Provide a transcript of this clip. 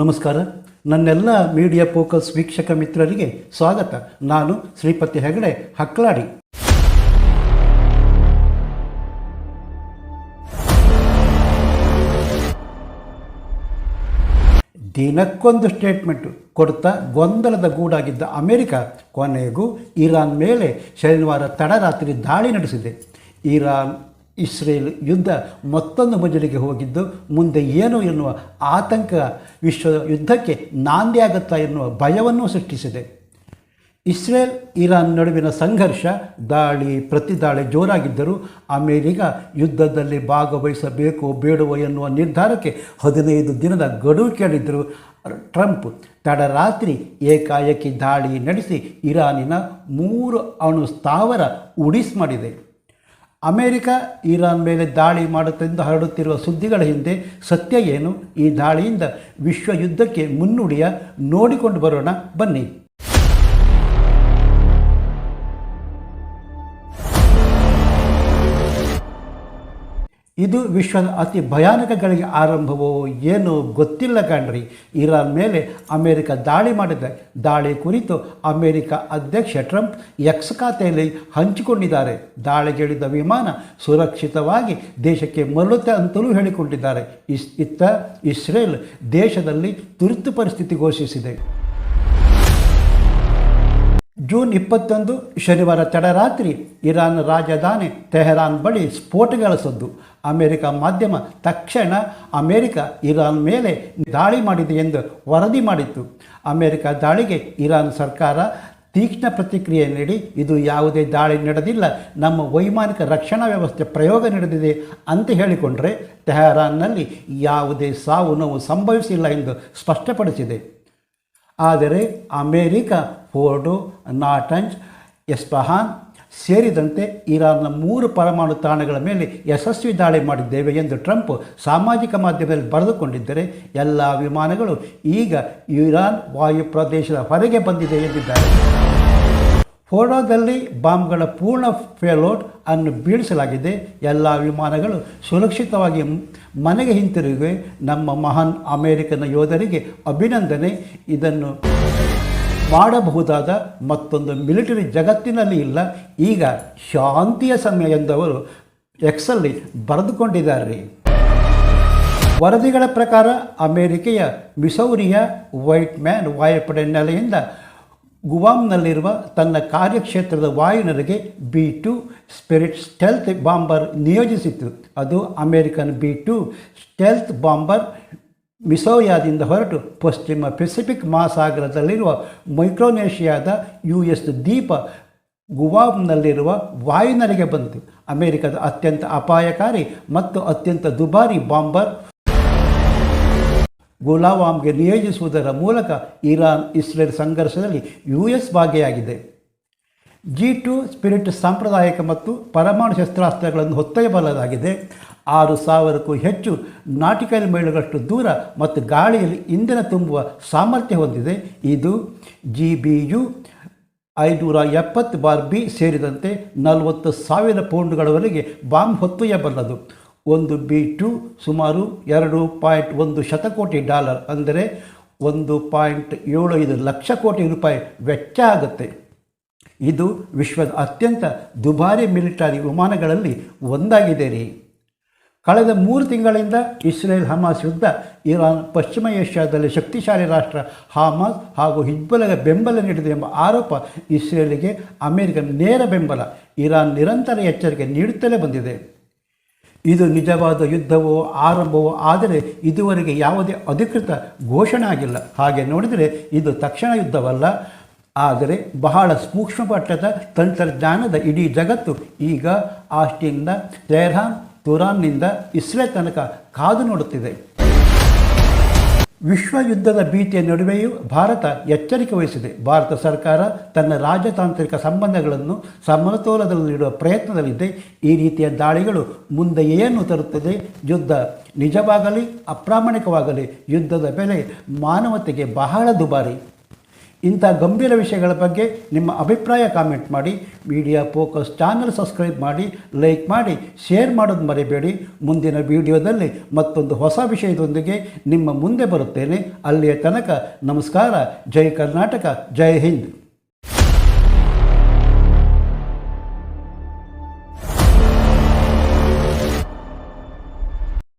ನಮಸ್ಕಾರ. ನನ್ನೆಲ್ಲ media focus ವೀಕ್ಷಕ ಮಿತ್ರರಿಗೆ ಸ್ವಾಗತ. ನಾನು ಶ್ರೀಪತಿ ಹೆಗಡೆ, ಹಕ್ಲಾಡಿ. ದಿನಕ್ಕೊಂದು ಸ್ಟೇಟ್ಮೆಂಟು ಕೊಡ್ತಾ ಗೊಂದಲದ ಗೂಡಾಗಿದ್ದ ಅಮೆರಿಕ ಕೊನೆಗೂ ಇರಾನ್ ಮೇಲೆ ಶನಿವಾರ ತಡರಾತ್ರಿ ದಾಳಿ ನಡೆಸಿದೆ. ಇರಾನ್ ಇಸ್ರೇಲ್ ಯುದ್ಧ ಮತ್ತೊಂದು ಮಜಲಿಗೆ ಹೋಗಿದ್ದು, ಮುಂದೆ ಏನು ಎನ್ನುವ ಆತಂಕ ವಿಶ್ವ ಯುದ್ಧಕ್ಕೆ ನಾಂದಿಯಾಗುತ್ತಾ ಎನ್ನುವ ಭಯವನ್ನು ಸೃಷ್ಟಿಸಿದೆ. ಇಸ್ರೇಲ್ ಇರಾನ್ ನಡುವಿನ ಸಂಘರ್ಷ, ದಾಳಿ, ಪ್ರತಿದಾಳಿ ಜೋರಾಗಿದ್ದರೂ ಅಮೆರಿಕ ಯುದ್ಧದಲ್ಲಿ ಭಾಗವಹಿಸಬೇಕೋ ಬೇಡವೋ ಎನ್ನುವ ನಿರ್ಧಾರಕ್ಕೆ ಹದಿನೈದು ದಿನದ ಗಡುವು ಕೇಳಿದ್ದರು, ಟ್ರಂಪ್ ತಡರಾತ್ರಿ ಏಕಾಏಕಿ ದಾಳಿ ನಡೆಸಿ ಇರಾನಿನ ಮೂರು ಅಣು ಸ್ಥಾವರ ಉಡಿಸ್ ಮಾಡಿದೆ. ಅಮೆರಿಕ, ಇರಾನ್ ಮೇಲೆ ದಾಳಿ ಮಾಡುತ್ತೆಂದು ಹರಡುತ್ತಿರುವ ಸುದ್ದಿಗಳ ಹಿಂದೆ ಸತ್ಯ ಏನು? ಈ ದಾಳಿಯಿಂದ ವಿಶ್ವ ಯುದ್ಧಕ್ಕೆ ಮುನ್ನುಡಿಯ ನೋಡಿಕೊಂಡು ಬರೋಣ. ಬನ್ನಿ. ಇದು ವಿಶ್ವದ ಅತಿ ಭಯಾನಕಗಳಿಗೆ ಆರಂಭವೋ ಏನೋ ಗೊತ್ತಿಲ್ಲ ಕಣ್ರಿ. ಇರಾನ್ ಮೇಲೆ ಅಮೆರಿಕ ದಾಳಿ ಮಾಡಿದೆ. ದಾಳಿ ಕುರಿತು ಅಮೆರಿಕ ಅಧ್ಯಕ್ಷ ಟ್ರಂಪ್ ಎಕ್ಸ್ ಖಾತೆಯಲ್ಲಿ ಹಂಚಿಕೊಂಡಿದ್ದಾರೆ. ದಾಳಿಗಿಳಿದ ವಿಮಾನ ಸುರಕ್ಷಿತವಾಗಿ ದೇಶಕ್ಕೆ ಮರಳುತ್ತೆ ಅಂತಲೂ ಹೇಳಿಕೊಂಡಿದ್ದಾರೆ. ಇಸ್ ಇತ್ತ ಇಸ್ರೇಲ್ ದೇಶದಲ್ಲಿ ತುರ್ತು ಪರಿಸ್ಥಿತಿ ಘೋಷಿಸಿದೆ. ಜೂನ್ ಇಪ್ಪತ್ತೊಂದು ಶನಿವಾರ ತಡರಾತ್ರಿ ಇರಾನ್ ರಾಜಧಾನಿ ತೆಹರಾನ್ ಬಳಿ ಸ್ಫೋಟಗಳ ಸದ್ದು ಅಮೆರಿಕ ಮಾಧ್ಯಮ ತಕ್ಷಣ ಅಮೆರಿಕ ಇರಾನ್ ಮೇಲೆ ದಾಳಿ ಮಾಡಿದೆ ಎಂದು ವರದಿ ಮಾಡಿತ್ತು. ಅಮೆರಿಕ ದಾಳಿಗೆ ಇರಾನ್ ಸರ್ಕಾರ ತೀಕ್ಷ್ಣ ಪ್ರತಿಕ್ರಿಯೆ ನೀಡಿ, ಇದು ಯಾವುದೇ ದಾಳಿ ನಡೆದಿಲ್ಲ, ನಮ್ಮ ವೈಮಾನಿಕ ರಕ್ಷಣಾ ವ್ಯವಸ್ಥೆ ಪ್ರಯೋಗ ನಡೆದಿದೆ ಅಂತ ಹೇಳಿಕೊಂಡರೆ ತೆಹರಾನ್ನಲ್ಲಿ ಯಾವುದೇ ಸಾವು ನೋವು ಸಂಭವಿಸಿಲ್ಲ ಎಂದು ಸ್ಪಷ್ಟಪಡಿಸಿದೆ. ಆದರೆ ಅಮೇರಿಕ ಫೋರ್ಡೋ ನಾಟಂಜ್, ಎಸ್ಪಹಾನ್ ಸೇರಿದಂತೆ ಇರಾನ್ನ ಮೂರು ಪರಮಾಣು ತಾಣಗಳ ಮೇಲೆ ಯಶಸ್ವಿ ದಾಳಿ ಮಾಡಿದ್ದೇವೆ ಎಂದು ಟ್ರಂಪ್ ಸಾಮಾಜಿಕ ಮಾಧ್ಯಮದಲ್ಲಿ ಬರೆದುಕೊಂಡಿದ್ದರೆ ಎಲ್ಲ ವಿಮಾನಗಳು ಈಗ ಇರಾನ್ ವಾಯು ಪ್ರದೇಶದ ಹೊರಗೆ ಬಂದಿದೆ ಎಂದಿದ್ದಾರೆ. ಫೋರ್ಡೋದಲ್ಲಿ ಬಾಂಬ್ಗಳ ಪೂರ್ಣ ಫೇಲೋಡ್ ಅನ್ನು ಬೀಳಿಸಲಾಗಿದೆ. ಎಲ್ಲ ವಿಮಾನಗಳು ಸುರಕ್ಷಿತವಾಗಿ ಮನೆಗೆ ಹಿಂತಿರುಗಿವೆ. ನಮ್ಮ ಮಹಾನ್ ಅಮೆರಿಕನ್ ಯೋಧರಿಗೆ ಅಭಿನಂದನೆ. ಇದನ್ನು ಮಾಡಬಹುದಾದ ಮತ್ತೊಂದು ಮಿಲಿಟರಿ ಜಗತ್ತಿನಲ್ಲಿ ಇಲ್ಲ, ಈಗ ಶಾಂತಿಯ ಸಮಯ ಎಂದವರು ಎಕ್ಸಲ್ಲಿ ಬರೆದುಕೊಂಡಿದ್ದಾರೆ. ವರದಿಗಳ ಪ್ರಕಾರ ಅಮೆರಿಕೆಯ ಮಿಸೌರಿಯ ವೈಟ್ ಮ್ಯಾನ್ ವಾಯುಪಡೆ ನೆಲೆಯಿಂದ ಗುವಾಮ್ನಲ್ಲಿರುವ ತನ್ನ ಕಾರ್ಯಕ್ಷೇತ್ರದ ವಾಯುನೆಲೆಗೆ B two spirit stealth bomber ನಿಯೋಜಿಸಿತ್ತು. ಅದು American B two stealth bomber ಮಿಸೋರಿಯಾದಿಂದ ಹೊರಟು ಪಶ್ಚಿಮ ಪೆಸಿಫಿಕ್ ಮಹಾಸಾಗರದಲ್ಲಿರುವ ಮೈಕ್ರೋನೇಷಿಯಾದ ಯು ಎಸ್ ದ್ವೀಪ ಗುವಾಮ್ನಲ್ಲಿರುವ ವಾಯುನೆಲೆಗೆ ಬಂತು ಅಮೆರಿಕದ ಅತ್ಯಂತ ಅಪಾಯಕಾರಿ ಮತ್ತು ಅತ್ಯಂತ ದುಬಾರಿ ಬಾಂಬರ್ ಗುಲಾವಾಮ್ಗೆ ನಿಯೋಜಿಸುವುದರ ಮೂಲಕ ಇರಾನ್ ಇಸ್ರೇಲ್ ಸಂಘರ್ಷದಲ್ಲಿ ಯು ಎಸ್ ಭಾಗಿಯಾಗಿದೆ. ಜಿ ಟು ಸ್ಪಿರಿಟ್ ಸಾಂಪ್ರದಾಯಿಕ ಮತ್ತು ಪರಮಾಣು ಶಸ್ತ್ರಾಸ್ತ್ರಗಳನ್ನು ಹೊತ್ತೊಯ್ಯಬಲ್ಲದಾಗಿದೆ ಆರು ಸಾವಿರಕ್ಕೂ ಹೆಚ್ಚು ನಾಟಿಕಲ್ ಮೈಲುಗಳಷ್ಟು ದೂರ ಮತ್ತು ಗಾಳಿಯಲ್ಲಿ ಇಂಧನ ತುಂಬುವ ಸಾಮರ್ಥ್ಯ ಹೊಂದಿದೆ. ಇದು ಜಿ ಬಿ ಯು ಐನೂರ ಎಪ್ಪತ್ತು ಬಾರ್ ಬಿ ಸೇರಿದಂತೆ ನಲವತ್ತು ಸಾವಿರ ಪೌಂಡ್ಗಳವರೆಗೆ ಬಾಂಬ್ ಹೊತ್ತೊಯ್ಯಬಲ್ಲದು ಒಂದು ಬಿ ಟು ಸುಮಾರು ಎರಡು ಪಾಯಿಂಟ್ ಒಂದು ಶತಕೋಟಿ ಡಾಲರ್ ಅಂದರೆ ಒಂದು ಪಾಯಿಂಟ್ ಏಳು ಐದು ಲಕ್ಷ ಕೋಟಿ ರೂಪಾಯಿ ವೆಚ್ಚ ಆಗುತ್ತೆ. ಇದು ವಿಶ್ವದ ಅತ್ಯಂತ ದುಬಾರಿ ಮಿಲಿಟರಿ ವಿಮಾನಗಳಲ್ಲಿ ಒಂದಾಗಿದೆ ರೀ ಕಳೆದ ಮೂರು ತಿಂಗಳಿಂದ ಇಸ್ರೇಲ್ ಹಮಾಸ್ ಯುದ್ಧ ಇರಾನ್, ಪಶ್ಚಿಮ ಏಷ್ಯಾದಲ್ಲಿ ಶಕ್ತಿಶಾಲಿ ರಾಷ್ಟ್ರ ಹಮಾಸ್ ಹಾಗೂ ಹಿಜ್ಬಲಗ ಬೆಂಬಲ ನೀಡಿದೆ ಎಂಬ ಆರೋಪ ಇಸ್ರೇಲಿಗೆ ಅಮೆರಿಕ ನೇರ ಬೆಂಬಲ, ಇರಾನ್ ನಿರಂತರ ಎಚ್ಚರಿಕೆ ನೀಡುತ್ತಲೇ ಬಂದಿದೆ. ಇದು ನಿಜವಾದ ಯುದ್ಧವೋ ಆರಂಭವೋ ಆದರೆ ಇದುವರೆಗೆ ಯಾವುದೇ ಅಧಿಕೃತ ಘೋಷಣೆ ಆಗಿಲ್ಲ. ಹಾಗೆ ನೋಡಿದರೆ ಇದು ತಕ್ಷಣ ಯುದ್ಧವಲ್ಲ ಆದರೆ ಬಹಳ ಸೂಕ್ಷ್ಮ ಮಟ್ಟದ ತಂತ್ರಜ್ಞಾನದ ಇಡೀ ಜಗತ್ತು ಈಗ ಆಸ್ಟಿಯಿಂದ ತೆಹರಾನ್ ತುರಾನ್ನಿಂದ ಇಸ್ರೇಲ್ ತನಕ ಕಾದು ನೋಡುತ್ತಿದೆ. ವಿಶ್ವ ಯುದ್ಧದ ಭೀತಿಯ ನಡುವೆಯೂ ಭಾರತ ಎಚ್ಚರಿಕೆ ವಹಿಸಿದೆ. ಭಾರತ ಸರ್ಕಾರ ತನ್ನ ರಾಜತಾಂತ್ರಿಕ ಸಂಬಂಧಗಳನ್ನು ಸಮತೋಲನದಲ್ಲಿಡುವ ಪ್ರಯತ್ನದಲ್ಲಿದೆ. ಈ ರೀತಿಯ ದಾಳಿಗಳು ಮುಂದೆ ಏನು ತರುತ್ತದೆ? ಯುದ್ಧ ನಿಜವಾಗಲಿ, ಅಪ್ರಾಮಾಣಿಕವಾಗಲಿ, ಯುದ್ಧದ ಬೆಲೆ ಮಾನವತೆಗೆ ಬಹಳ ದುಬಾರಿ. ಇಂಥ ಗಂಭೀರ ವಿಷಯಗಳ ಬಗ್ಗೆ ನಿಮ್ಮ ಅಭಿಪ್ರಾಯ ಕಾಮೆಂಟ್ ಮಾಡಿ ಮೀಡಿಯಾ ಫೋಕಸ್ ಚಾನಲ್ ಸಬ್ಸ್ಕ್ರೈಬ್ ಮಾಡಿ ಲೈಕ್ ಮಾಡಿ ಶೇರ್ ಮಾಡೋದು ಮರಿಬೇಡಿ. ಮುಂದಿನ ವಿಡಿಯೋದಲ್ಲಿ ಮತ್ತೊಂದು ಹೊಸ ವಿಷಯದೊಂದಿಗೆ ನಿಮ್ಮ ಮುಂದೆ ಬರುತ್ತೇನೆ. ಅಲ್ಲಿಯ ತನಕ ನಮಸ್ಕಾರ. ಜೈ ಕರ್ನಾಟಕ. ಜೈ ಹಿಂದ್.